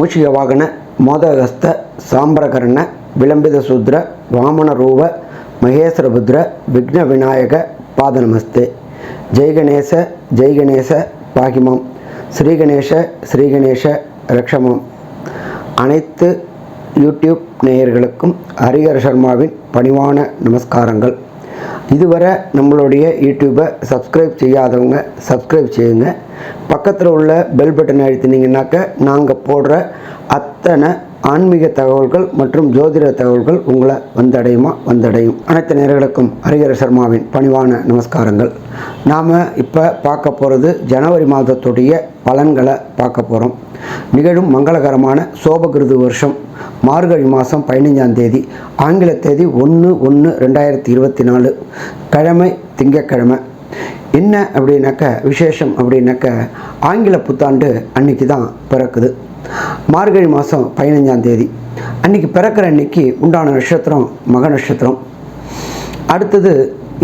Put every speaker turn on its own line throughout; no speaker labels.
மூஷிக வாகன மோதகஸ்த சாம்பரகர்ண விளம்பித சூத்ர வாமன ரூப மகேஸ்வரபுத்ர விக்ன விநாயக பாத நமஸ்தே ஜெய்கணேச பாகிமம். ஸ்ரீகணேச ஸ்ரீகணேஷ ரக்ஷமம். அனைத்து யூடியூப் நேயர்களுக்கும் ஹரிஹர சர்மாவின் பணிவான நமஸ்காரங்கள். இதுவரை நம்மளுடைய யூடியூப்பை சப்ஸ்கிரைப் செய்யாதவங்க சப்ஸ்கிரைப் செய்யுங்க. பக்கத்தில் உள்ள பெல் பட்டனை அழுத்தினீங்கன்னாக்க நாங்கள் போடுற அத்தனை ஆன்மீக தகவல்கள் மற்றும் ஜோதிட தகவல்கள் உங்களை வந்தடையுமா? வந்தடையும். அனைத்து நேர்களுக்கும் ஹரிஹர சர்மாவின் பணிவான நமஸ்காரங்கள். நாம் இப்போ பார்க்க போகிறது ஜனவரி மாதத்துடைய பலன்களை பார்க்க போகிறோம் நிகழும் மங்களகரமான சோபகிருது வருஷம். மார்கழி மாதம் பதினைஞ்சாம் தேதி ஆங்கில தேதி ஒன்று ஒன்று ரெண்டாயிரத்தி இருபத்தி நாலு கிழமை திங்கக்கிழமை. என்ன அப்படின்னாக்க விசேஷம் அப்படின்னாக்க ஆங்கில புத்தாண்டு அன்னைக்கு தான் பிறக்குது. மார்கழி மாதம் பதினஞ்சாம் தேதி அன்னைக்கு பிறக்கிற அன்னைக்கு உண்டான நட்சத்திரம் மக நட்சத்திரம். அடுத்தது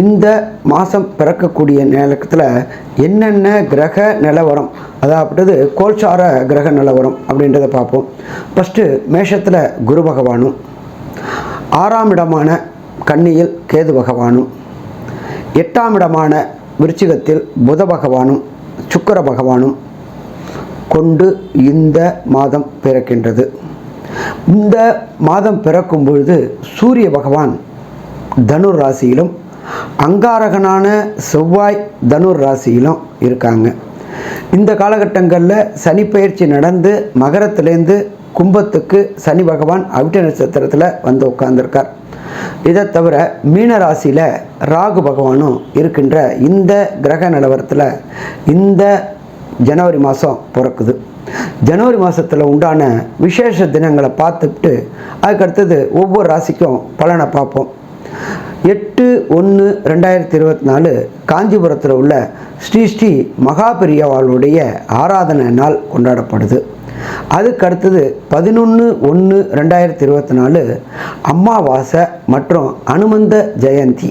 இந்த மாதம் பிறக்கக்கூடிய நேரத்தில் என்னென்ன கிரக நிலவரம் அதாவது கோல்சார கிரக நிலவரம் அப்படின்றத பார்ப்போம். ஃபஸ்ட்டு மேஷத்தில் குரு பகவானும் ஆறாம் இடமான கன்னியில் கேது பகவானும் எட்டாம் இடமான விருச்சிகத்தில் புத பகவானும் சுக்கர பகவானும் கொண்டு இந்த மாதம் பிறக்கின்றது. இந்த மாதம் பிறக்கும் பொழுது சூரிய பகவான் தனுர் ராசியிலும் அங்காரகனான செவ்வாய் தனுர் ராசியிலும் இருக்காங்க. இந்த காலகட்டங்களில் சனி பயிற்சி நடந்து மகரத்திலேருந்து கும்பத்துக்கு சனி பகவான் அவிட்ட நட்சத்திரத்தில் வந்து உட்கார்ந்துருக்கார். இதை தவிர மீன ராசியில் ராகு பகவானும் இருக்கின்ற இந்த கிரக நிலவரத்தில் இந்த ஜனவரி மாதம் பிறக்குது. ஜனவரி மாதத்தில் உண்டான விசேஷ தினங்களை பார்த்துட்டு அதுக்கடுத்தது ஒவ்வொரு ராசிக்கும் பலனை பார்ப்போம். எட்டு ஒன்று ரெண்டாயிரத்தி இருபத்தி நாலு காஞ்சிபுரத்தில் உள்ள ஸ்ரீ ஸ்ரீ மகாபெரியவாளுடைய ஆராதனை நாள் கொண்டாடப்படுது. அதுக்கு அடுத்தது பதினொன்று ஒன்று ரெண்டாயிரத்தி இருபத்தி நாலு அம்மாவாசை மற்றும் அனுமந்த ஜெயந்தி.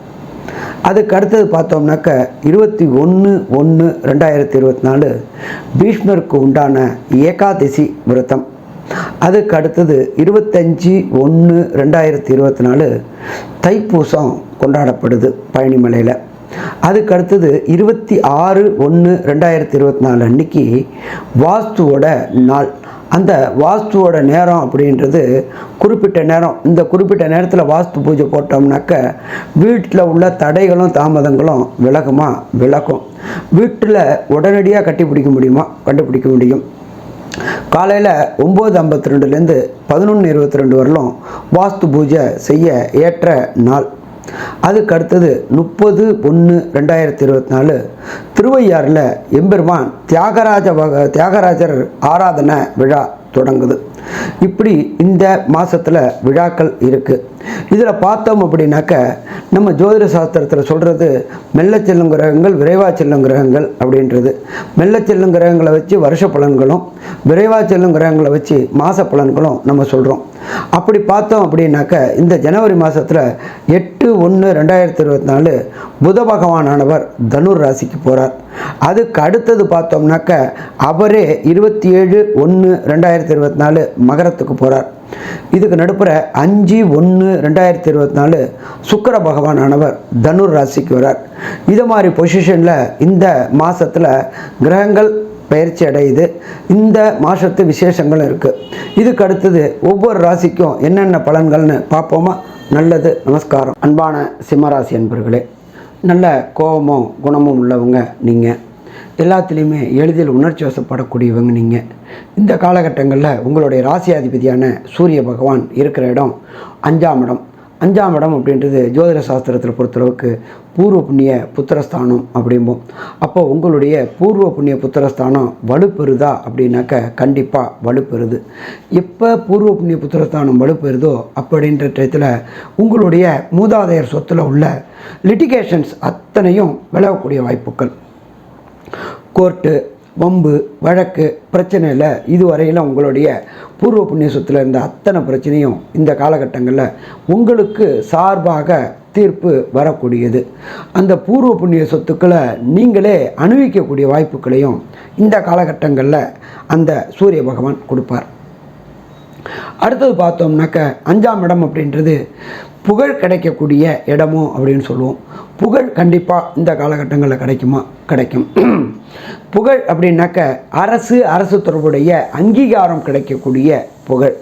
அதுக்கு அடுத்தது பார்த்தோம்னாக்க இருபத்தி ஒன்று ஒன்று ரெண்டாயிரத்தி இருபத்தி நாலு பீஷ்மருக்கு உண்டான ஏகாதசி விரதம். அதுக்கு அடுத்தது இருபத்தஞ்சி ஒன்று ரெண்டாயிரத்தி இருபத்தி நாலு தைப்பூசம் கொண்டாடப்படுது பழனிமலையில். அதுக்கு அடுத்தது இருபத்தி ஆறு ஒன்று ரெண்டாயிரத்தி இருபத்தி நாலு அன்னைக்கு வாஸ்துவோட நாள். அந்த வாஸ்துவோட நேரம் அப்படின்றது குறிப்பிட்ட நேரம். இந்த குறிப்பிட்ட நேரத்தில் வாஸ்து பூஜை போட்டோம்னாக்க வீட்டில் உள்ள தடைகளும் தாமதங்களும் விலகுமா? விலகும். வீட்டில் உடனடியாக கட்டிப்பிடிக்க முடியுமா? கண்டுபிடிக்க முடியும். காலையில் ஒம்பது ஐம்பத்தி ரெண்டுலேருந்து பதினொன்று இருபத்தி ரெண்டு வரலும் வாஸ்து பூஜை செய்ய ஏற்ற நாள். அதுக்கு அடுத்தது முப்பது ஒன்று ரெண்டாயிரத்தி இருபத்தி நாலு திருவையாறில் எம்பெருமான் தியாகராஜ வக தியாகராஜர் ஆராதனை விழா தொடங்குது. இப்படி இந்த மாதத்தில் விழாக்கள் இருக்குது இதில் பார்த்தோம் அப்படின்னாக்க நம்ம ஜோதிட சாஸ்திரத்தில் சொல்கிறது மெல்ல செல்லும் கிரகங்கள் விரைவாக செல்லும் கிரகங்கள் அப்படின்றது. மெல்ல செல்லும் கிரகங்களை வச்சு வருஷ பலன்களும் விரைவாக செல்லும் கிரகங்களை வச்சு மாத பலன்களும் நம்ம சொல்கிறோம் அப்படி பார்த்தோம் அப்படின்னாக்க இந்த ஜனவரி மாதத்தில் எட்டு ஒன்று ரெண்டாயிரத்தி இருபத்தி நாலு புத பகவானானவர் தனுர் ராசிக்கு போகிறார் அதுக்கு அடுத்தது பார்த்தோம்னாக்க அவரே இருபத்தி ஏழு ஒன்று ரெண்டாயிரத்தி இருபத்தி நாலு மகரத்துக்கு போகிறார் இதுக்கு நடுப்புற அஞ்சு ஒன்று ரெண்டாயிரத்தி இருபத்தி நாலு சுக்கர பகவானானவர் தனுர் ராசிக்கு வரார். இது மாதிரி பொசிஷனில் இந்த மாதத்தில் கிரகங்கள் பயிற்சி அடையுது. இந்த மாதத்து விசேஷங்களும் இருக்குது இதுக்கு அடுத்தது ஒவ்வொரு ராசிக்கும் என்னென்ன பலன்கள்னு பார்ப்போமா? நல்லது நமஸ்காரம். அன்பான சிம்மராசி அன்பர்களே நல்ல கோபமும் குணமும் உள்ளவங்க நீங்கள் எல்லாத்துலேயுமே எளிதில் உணர்ச்சி வசப்படக்கூடியவங்க நீங்கள் இந்த காலகட்டங்களில் உங்களுடைய ராசியாதிபதியான சூரிய பகவான் இருக்கிற இடம் அஞ்சாம் இடம். அஞ்சாம் இடம் அப்படின்றது ஜோதிட சாஸ்திரத்தில் பொறுத்தளவுக்கு பூர்வ புண்ணிய புத்திரஸ்தானம் அப்படிம்போம். அப்போ உங்களுடைய பூர்வ புண்ணிய புத்திரஸ்தானம் வலுப்பெறுதா அப்படின்னாக்க கண்டிப்பாக வலுப்பெறுது. எப்போ பூர்வ புண்ணிய புத்திரஸ்தானம் வலுப்பெறுதோ அப்படின்ற டயத்தில் உங்களுடைய மூதாதையர் சொத்தில் உள்ள லிட்டிகேஷன்ஸ் அத்தனையும் விளவக்கூடிய வாய்ப்புகள். கோர்ட்டு வம்பு வழக்கு பிரச்சனையில் இதுவரையில் உங்களுடைய பூர்வ புண்ணிய சொத்தில் இருந்த அத்தனை பிரச்சனையும் இந்த காலகட்டங்களில் உங்களுக்கு சார்பாக தீர்ப்பு வரக்கூடியது. அந்த பூர்வ புண்ணிய சொத்துக்களை நீங்களே அனுபவிக்கக்கூடிய வாய்ப்புகளையும் இந்த காலகட்டங்களில் அந்த சூரிய பகவான் கொடுப்பார். அடுத்தது பார்த்தோம்னாக்க அஞ்சாம் இடம் அப்படின்றது புகழ் கிடைக்கக்கூடிய இடமோ அப்படின்னு சொல்லுவோம். புகழ் கண்டிப்பாக இந்த காலகட்டங்களில் கிடைக்குமா? கிடைக்கும். புகழ் அப்படின்னாக்க அரசு அரசு தொடர்புடைய அங்கீகாரம் கிடைக்கக்கூடிய புகழ்.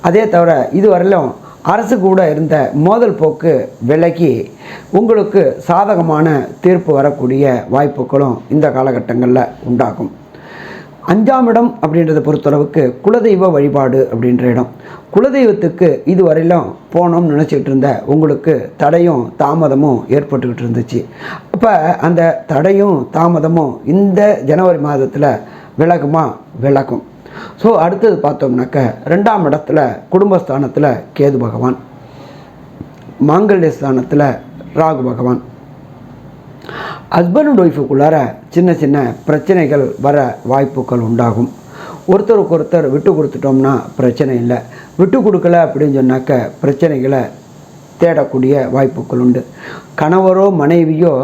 அதே தவிர இதுவரையிலும் அரசு கூட இருந்த மோதல் போக்கு விலகி உங்களுக்கு சாதகமான தீர்ப்பு வரக்கூடிய வாய்ப்புகளும் இந்த காலகட்டங்களில் உண்டாகும். அஞ்சாம் இடம் அப்படின்றத பொறுத்தளவுக்கு குலதெய்வ வழிபாடு அப்படின்ற இடம். குலதெய்வத்துக்கு இதுவரையிலும் போனோம்னு நினச்சிக்கிட்டு இருந்த உங்களுக்கு தடையும் தாமதமும் ஏற்பட்டுக்கிட்டு இருந்துச்சு. அப்போ அந்த தடையும் தாமதமும் இந்த ஜனவரி மாதத்தில் விலகுமா? விலகும். ஸோ அடுத்தது பார்த்தோம்னாக்க ரெண்டாம் இடத்துல குடும்பஸ்தானத்தில் கேது பகவான். மாங்கல்ய ஸ்தானத்தில் ராகு பகவான். ஹஸ்பண்ட் அண்ட் ஒய்ஃபுக்குள்ளார சின்ன சின்ன பிரச்சனைகள் வர வாய்ப்புகள் உண்டாகும். ஒருத்தருக்கு ஒருத்தர் விட்டு கொடுத்துட்டோம்னா பிரச்சனை இல்லை. விட்டு கொடுக்கல அப்படின்னு சொன்னாக்க பிரச்சனைகளை தேடக்கூடிய வாய்ப்புகள் உண்டு. கணவரோ மனைவியோ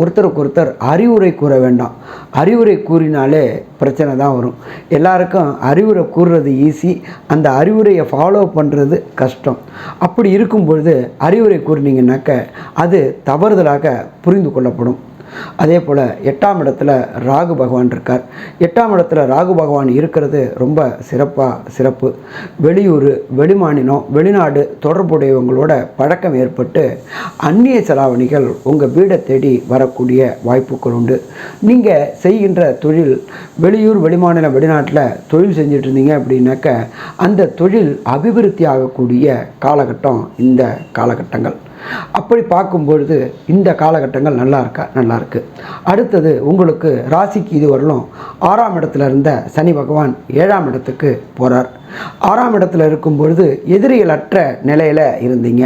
ஒருத்தருக்கு ஒருத்தர் அறிவுரை கூற வேண்டாம். அறிவுரை கூறினாலே பிரச்சனை தான் வரும். எல்லாருக்கும் அறிவுரை கூறுறது ஈஸி அந்த அறிவுரையை ஃபாலோ பண்ணுறது கஷ்டம். அப்படி இருக்கும்பொழுது அறிவுரை கூறினீங்கன்னாக்க அது தவறுதலாக புரிந்து கொள்ளப்படும். அதே போல் எட்டாம் இடத்துல ராகு பகவான் இருக்கார். எட்டாம் இடத்துல ராகு பகவான் இருக்கிறது ரொம்ப சிறப்பாக சிறப்பு. வெளியூர் வெளிமாநிலம் வெளிநாடு தொடர்புடையவங்களோட பழக்கம் ஏற்பட்டு அந்நிய செலாவணிகள் உங்கள் வீடை தேடி வரக்கூடிய வாய்ப்புகள் உண்டு. நீங்கள் செய்கின்ற தொழில் வெளியூர் வெளிமாநிலம் வெளிநாட்டில் தொழில் செஞ்சுட்டு இருந்தீங்க அப்படின்னாக்க அந்த தொழில் அபிவிருத்தி ஆகக்கூடிய காலகட்டம் இந்த காலகட்டங்கள். அப்படி பார்க்கும்பொழுது இந்த காலகட்டங்கள் நல்லா இருக்கா? நல்லா இருக்கு. அடுத்தது உங்களுக்கு ராசிக்கு இது வரலும் ஆறாம் இடத்துல இருந்த சனி பகவான் ஏழாம் இடத்துக்கு போகிறார் ஆறாம் இடத்துல இருக்கும் பொழுது எதிரிகளற்ற நிலையில் இருந்தீங்க.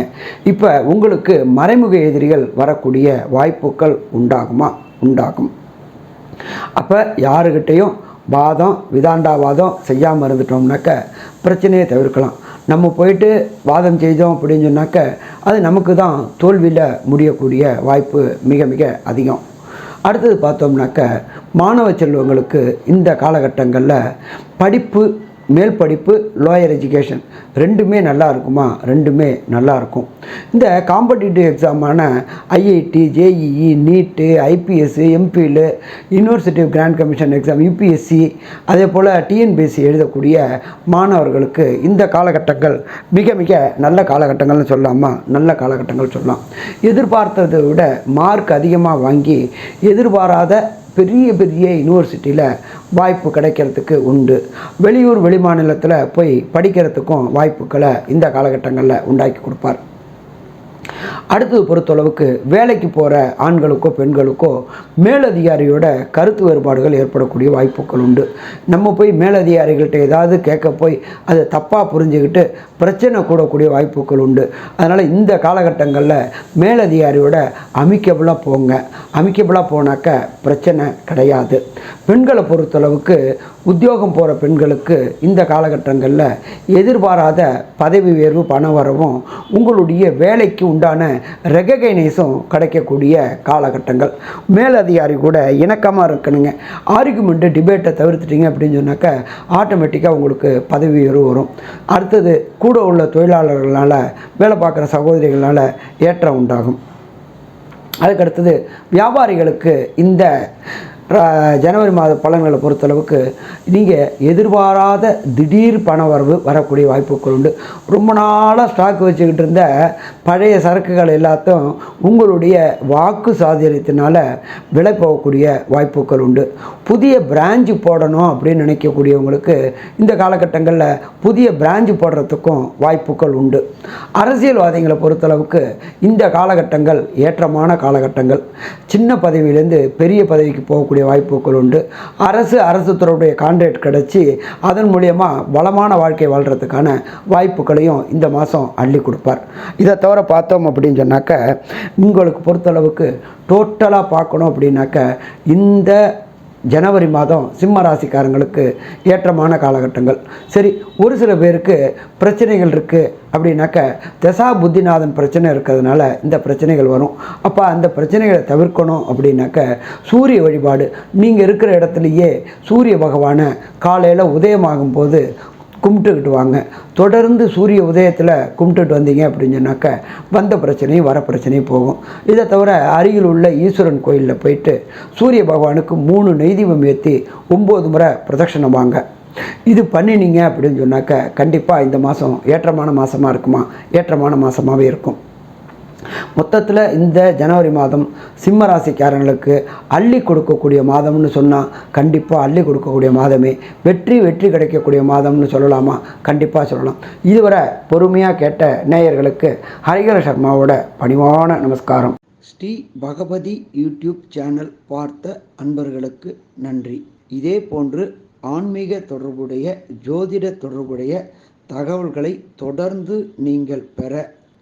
இப்போ உங்களுக்கு மறைமுக எதிரிகள் வரக்கூடிய வாய்ப்புகள் உண்டாகுமா? உண்டாகும். அப்போ யாருக்கிட்டேயும் வாதம் விதாண்டாவாதம் செய்யாமல் இருந்துட்டோம்னாக்க பிரச்சனையை தவிர்க்கலாம். நம்ம போயிட்டு வாதம் செய்தோம் அப்படின்னு சொன்னாக்க அது நமக்கு தான் தோல்வியில் முடியக்கூடிய வாய்ப்பு மிக மிக அதிகம். அடுத்தது பார்த்தோம்னாக்க மாணவ செல்வங்களுக்கு இந்த காலகட்டங்களில் படிப்பு மேல் படிப்பு லோயர் எஜுகேஷன் ரெண்டுமே நல்லா இருக்குமா? ரெண்டுமே நல்லா இருக்கும். இந்த காம்படிட்டிவ் எக்ஸாமான IIT JEE NEET IPS எம்பியில் university grant commission exam UPSC அதே போல் டிஎன்பிஎஸ்சி எழுதக்கூடிய மாணவர்களுக்கு இந்த காலகட்டங்கள் மிக மிக நல்ல காலகட்டங்கள்னு சொல்லலாமா? நல்ல காலகட்டங்கள் சொல்லலாம். எதிர்பார்த்ததை விட மார்க் அதிகமாக வாங்கி எதிர்பாராத பெரிய பெரிய யூனிவர்சிட்டியில் வாய்ப்பு கிடைக்கிறதுக்கு உண்டு. வெளியூர் வெளிமாநிலத்தில் போய் படிக்கிறதுக்கும் வாய்ப்புகளை இந்த காலகட்டங்களில் உண்டாக்கி கொடுப்பார். அடுத்தது பொறுத்தளவுக்கு வேலைக்கு போகிற ஆண்களுக்கோ பெண்களுக்கோ மேலதிகாரியோட கருத்து வேறுபாடுகள் ஏற்படக்கூடிய வாய்ப்புகள் உண்டு. நம்ம போய் மேலதிகாரிகள்கிட்ட ஏதாவது கேட்க போய் அதை தப்பாக புரிஞ்சுக்கிட்டு பிரச்சனை கூடக்கூடிய வாய்ப்புகள் உண்டு. அதனால் இந்த காலகட்டங்களில் மேலதிகாரியோட அமிக்கபிளாக போங்க. அமிக்கபிளாக போனாக்க பிரச்சனை கிடையாது. பெண்களை பொறுத்தளவுக்கு உத்தியோகம் போகிற பெண்களுக்கு இந்த காலகட்டங்களில் எதிர்பாராத பதவி உயர்வு பண வரவும் உங்களுடைய வேலைக்கு உண்டான ரெககைனைஸும் கிடைக்கக்கூடிய காலகட்டங்கள். மேலதிகாரி கூட இணக்கமாக இருக்கணுங்க. ஆர்குமெண்ட்டு டிபேட்டை தவிர்த்துட்டீங்க அப்படின்னு சொன்னாக்க ஆட்டோமேட்டிக்காக உங்களுக்கு பதவி உயர்வு வரும். அடுத்தது கூட உள்ள தொழிலாளர்களால் வேலை பார்க்குற சகோதரிகளால் ஏற்றம் உண்டாகும். அதுக்கடுத்தது வியாபாரிகளுக்கு இந்த ஜனவரி மாத பலன்களை பொறுத்தளவுக்கு நீங்கள் எதிர்பாராத திடீர் பண வரவு வரக்கூடிய வாய்ப்புகள் உண்டு. ரொம்ப நாளாக ஸ்டாக் வச்சுக்கிட்டு இருந்த பழைய சரக்குகள் எல்லாத்தையும் உங்களுடைய வாக்கு சாதுரியத்தினால விலை போகக்கூடிய வாய்ப்புகள் உண்டு. புதிய பிராஞ்சு போடணும் அப்படின்னு நினைக்கக்கூடியவங்களுக்கு இந்த காலகட்டங்களில் புதிய பிராஞ்சு போடுறதுக்கும் வாய்ப்புகள் உண்டு. அரசியல்வாதிகளை பொறுத்தளவுக்கு இந்த காலகட்டங்கள் ஏற்றமான காலகட்டங்கள். சின்ன பதவியிலேருந்து பெரிய பதவிக்கு போகக்கூடிய வாய்ப்புகள் உண்டு. அரசு அரசு துறையுடைய கான்ட்ராக்ட் கிடச்சி அதன் மூலயமா வளமான வாழ்க்கை வாழ்கிறதுக்கான வாய்ப்புகளையும் இந்த மாதம் அள்ளி கொடுப்பார். இதை தவிர பார்த்தோம் அப்படின்னு சொன்னாக்க உங்களுக்கு பொறுத்தளவுக்கு டோட்டலாக பார்க்கணும் அப்படின்னாக்க இந்த ஜனவரி மாதம் சிம்ம ராசிக்காரங்களுக்கு ஏற்றமான காலகட்டங்கள். சரி ஒரு சில பேருக்கு பிரச்சனைகள் இருக்குது அப்படின்னாக்க தசா புத்திநாதன் பிரச்சனை இருக்கிறதுனால இந்த பிரச்சனைகள் வரும். அப்போ அந்த பிரச்சனைகளை தவிர்க்கணும் அப்படின்னாக்க சூரிய வழிபாடு. நீங்கள் இருக்கிற இடத்துலையே சூரிய பகவானை காலையில் உதயமாகும் போது கும்பிட்டுக்கிட்டு வாங்க தொடர்ந்து சூரிய உதயத்தில் கும்பிட்டுட்டு வந்தீங்க அப்படின்னு சொன்னாக்க வந்த பிரச்சனையும் வர பிரச்சனையும் போகும். இதை தவிர அருகில் உள்ள ஈஸ்வரன் கோயிலில் போயிட்டு சூரிய பகவானுக்கு மூணு நெய்தீபம் ஏற்றி ஒம்பது முறை பிரதட்சணம் வாங்க. இது பண்ணினீங்க அப்படின்னு சொன்னாக்க கண்டிப்பாக இந்த மாதம் ஏற்றமான மாதமாக இருக்குமா? ஏற்றமான மாதமாகவே இருக்கும். மொத்தத்தில் இந்த ஜனவரி மாதம் சிம்ம ராசிக்காரங்களுக்கு அள்ளி கொடுக்கக்கூடிய மாதம்னு சொன்னால் கண்டிப்பாக அள்ளி கொடுக்கக்கூடிய மாதமே. வெற்றி வெற்றி கிடைக்கக்கூடிய மாதம்னு சொல்லலாமா? கண்டிப்பாக சொல்லலாம். இதுவரை பொறுமையாக கேட்ட நேயர்களுக்கு ஹரிகர சர்மாவோட பணிவான நமஸ்காரம். ஸ்ரீ பகவதி யூடியூப் சேனல் பார்த்த அன்பர்களுக்கு நன்றி. இதே போன்று ஆன்மீக தொடர்புடைய ஜோதிட தொடர்புடைய தகவல்களை தொடர்ந்து நீங்கள் பெற